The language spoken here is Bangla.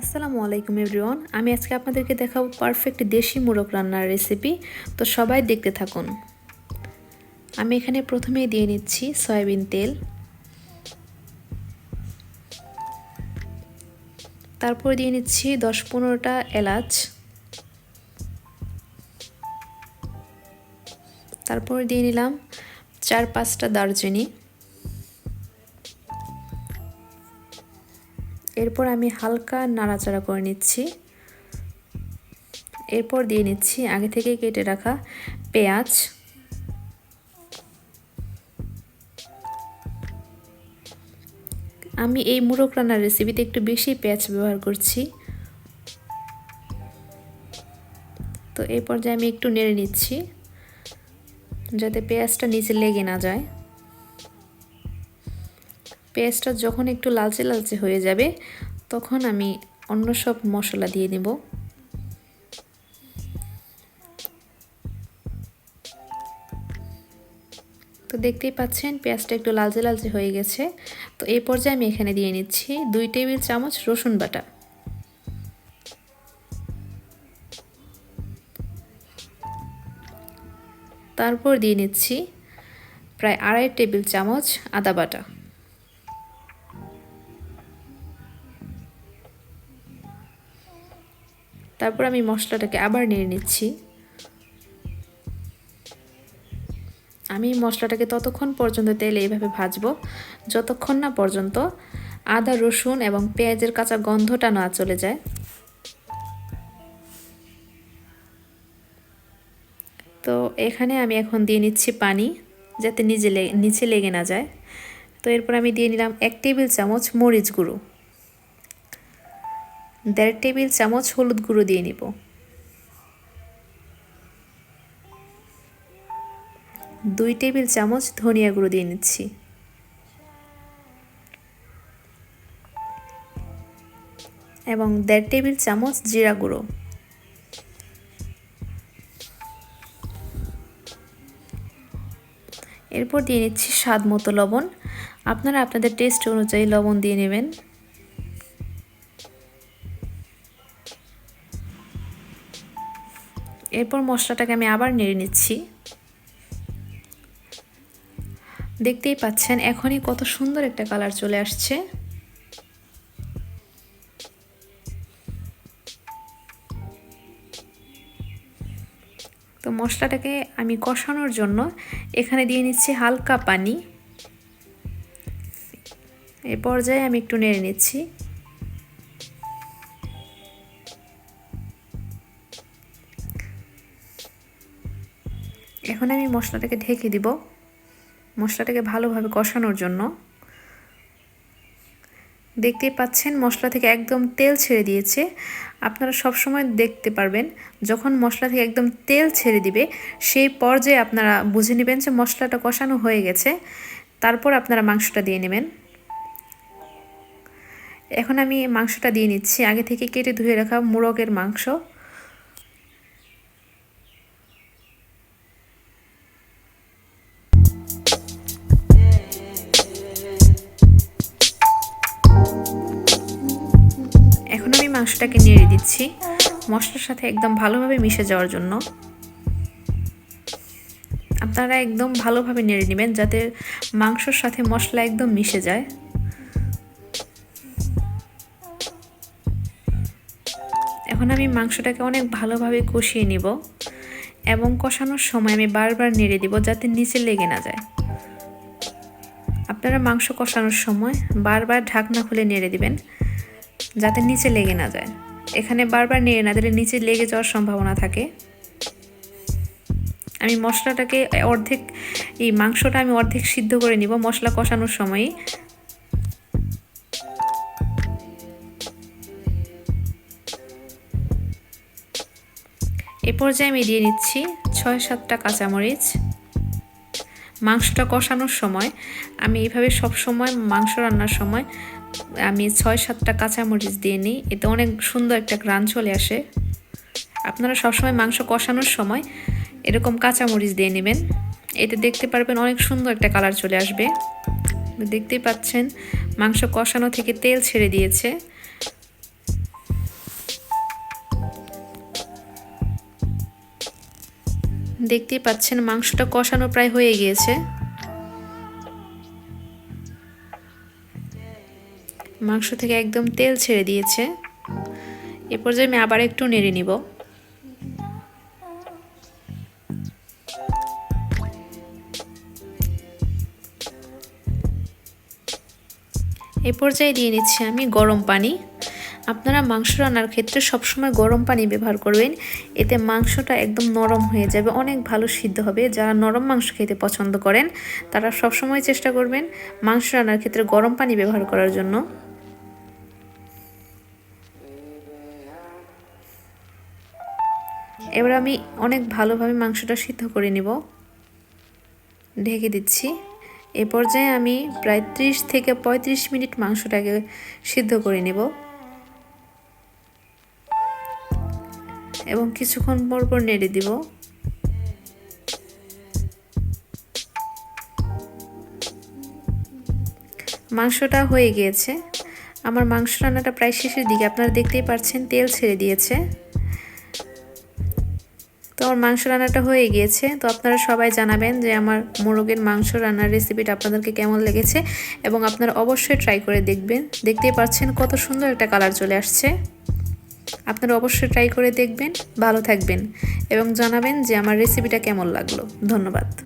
আসসালামু আলাইকুম এভরিওয়ান। আমি আজকে আপনাদেরকে দেখাবো পারফেক্ট দেশি মোরগ রান্নার রেসিপি। তো সবাই দেখতে থাকুন। আমি এখানে প্রথমেই দিয়ে নিচ্ছি সয়াবিন তেল। তারপর দিয়ে নিচ্ছি দশ পনেরোটা এলাচ। তারপর দিয়ে নিলাম চার পাঁচটা দারচিনি। এরপর আমি হালকা নাড়াচাড়া করে নিচ্ছি। এরপর দিয়ে নিচ্ছি আগে থেকে কেটে রাখা পেঁয়াজ। আমি এই মুরগ রান্নার রেসিপিতে একটু বেশি পেঁয়াজ ব্যবহার করছি। তো এই পর্যায়ে আমি একটু নেড়ে নিচ্ছি, যাতে পেঁয়াজটা নিচে লেগে না যায়। পেঁয়াজটা যখন একটু লালচে লালচে হয়ে যাবে, তখন আমি অন্য সব মশলা দিয়ে নেব তো দেখতেই পাচ্ছেন, পেঁয়াজটা একটু লালচে লালচে হয়ে গেছে। তো এই পর্যায়ে আমি এখানে দিয়ে নিচ্ছি দুই টেবিল চামচ রসুন বাটা। তারপর দিয়ে নিচ্ছি প্রায় আড়াই টেবিল চামচ আদা বাটা। তারপর আমি মশলাটাকে আবার নেড়ে নিচ্ছি। আমি মশলাটাকে ততক্ষণ পর্যন্ত তেলে এইভাবে ভাজবো। যতক্ষণ না পর্যন্ত আদা, রসুন এবং পেঁয়াজের কাঁচা গন্ধটা না চলে যায়। তো এখানে আমি এখন দিয়ে নিচ্ছি পানি, যাতে নিজে নিচে লেগে না যায়। তো এরপর আমি দিয়ে নিলাম এক টেবিল চামচ মরিচ গুঁড়ো। দেড় টেবিল চামচ হলুদ গুঁড়ো দিয়ে নিব। দুই টেবিল চামচ ধনিয়া গুঁড়ো দিয়ে নিচ্ছি। এবং দেড় টেবিল চামচ জিরা গুঁড়ো। এরপর দিয়ে নিচ্ছি স্বাদ মতো লবণ। আপনারা আপনাদের টেস্ট অনুযায়ী লবণ দিয়ে নেবেন। এরপর মশলাটাকে আমি আবার নেড়ে নিচ্ছি। দেখতেই পাচ্ছেন, এখনই কত সুন্দর একটা কালার চলে আসছে। তো মশলাটাকে আমি কষানোর জন্য এখানে দিয়ে নিচ্ছি হালকা পানি। এ পর্যায়ে আমি একটু নেড়ে নিচ্ছি। এখন আমি মশলাটাকে ঢেকে দিব। মশলাটাকে ভালোভাবে কষানোর জন্য। দেখতেই পাচ্ছেন, মশলা থেকে একদম তেল ছেড়ে দিয়েছে। আপনারা সব সময় দেখতে পারবেন, যখন মশলা থেকে একদম তেল ছেড়ে দিবে, সেই পর্যায়ে আপনারা বুঝে নেবেন যে মশলাটা কষানো হয়ে গেছে। তারপর আপনারা মাংসটা দিয়ে নেবেন। এখন আমি মাংসটা দিয়ে নিচ্ছি। আগে থেকে কেটে ধুয়ে রাখা মুরগের মাংস। মাংসটাকে নেড়ে দিচ্ছি। মশলার সাথে একদম ভালোভাবে মিশে যাওয়ার জন্য। আপনারা একদম ভালোভাবে নেড়ে নেবেন যাতে মাংসর সাথে মশলা একদম মিশে যায়। এখন আমি মাংসটাকে অনেক ভালোভাবে কষিয়ে নিব এবং কষানোর সময় আমি বারবার নেড়ে দিব যাতে নিচে লেগে না যায়। আপনারা মাংস কষানোর সময় বারবার ঢাকনা খুলে নেড়ে দিবেন। যাতে নিচে লেগে না যায়। এখানে বারবার নিয়ে না দিলে নিচে লেগে যাওয়ার সম্ভাবনা থাকে। আমি মশলাটাকে অর্ধেক, এই মাংসটা আমি অর্ধেক সিদ্ধ করে নিব মশলা কষানোর সময়ই এ পর্যায়ে আমি দিয়ে নিচ্ছি ছয় সাতটা কাঁচামরিচ। মাংসটা কষানোর সময়, আমি এইভাবে সব সময় মাংস রান্নার সময় আমি ছয় সাতটা কাঁচামরিচ দিয়ে নিই। এতে অনেক সুন্দর একটা গ্রান চলে আসে। আপনারা সবসময় মাংস কষানোর সময় এরকম কাঁচামরিচ দিয়ে নেবেন। এতে দেখতে পারবেন অনেক সুন্দর একটা কালার চলে আসবে। দেখতেই পাচ্ছেন, মাংস কষানো থেকে তেল ছেড়ে দিয়েছে। দেখতেই পাচ্ছেন, মাংসটা কষানো প্রায় হয়ে গিয়েছে। মাংস থেকে একদম তেল ছেড়ে দিয়েছে। এ পর্যায়ে আমি আবার একটু নেড়ে নিব। এ পর্যায়ে দিয়ে নিচ্ছি আমি গরম পানি। আপনারা মাংস রান্নার ক্ষেত্রে সবসময় গরম পানি ব্যবহার করবেন। এতে মাংসটা একদম নরম হয়ে যাবে, অনেক ভালো সিদ্ধ হবে। যারা নরম মাংস খেতে পছন্দ করেন, তারা সবসময় চেষ্টা করবেন মাংস রান্নার ক্ষেত্রে গরম পানি ব্যবহার করার জন্য। এবার আমি অনেক ভালোভাবে মাংসটা সিদ্ধ করে নিব। ঢেকে দিচ্ছি। এ পর্যায়ে আমি প্রায় ত্রিশ থেকে পঁয়ত্রিশ মিনিট মাংসটাকে সিদ্ধ করে নেব। এবং কিছুক্ষণ পর পর নেড়ে দিব। মাংসটা হয়ে গিয়েছে। আমার মাংস রান্নাটা প্রায় শেষের দিকে। আপনারা দেখতেই পাচ্ছেন তেল ছেড়ে দিয়েছে। তো আমার মাংস রান্নাটা হয়ে গিয়েছে। তো আপনারা সবাই জানাবেন যে আমার মোরগের মাংস রান্নার রেসিপিটা আপনাদেরকে কেমন লেগেছে এবং আপনারা অবশ্যই ট্রাই করে দেখবেন। দেখতেই পাচ্ছেন কত সুন্দর একটা কালার চলে আসছে। আপনারা অবশ্যই ট্রাই করে দেখবেন। ভালো থাকবেন এবং জানাবেন যে আমার রেসিপিটা কেমন লাগল। ধন্যবাদ।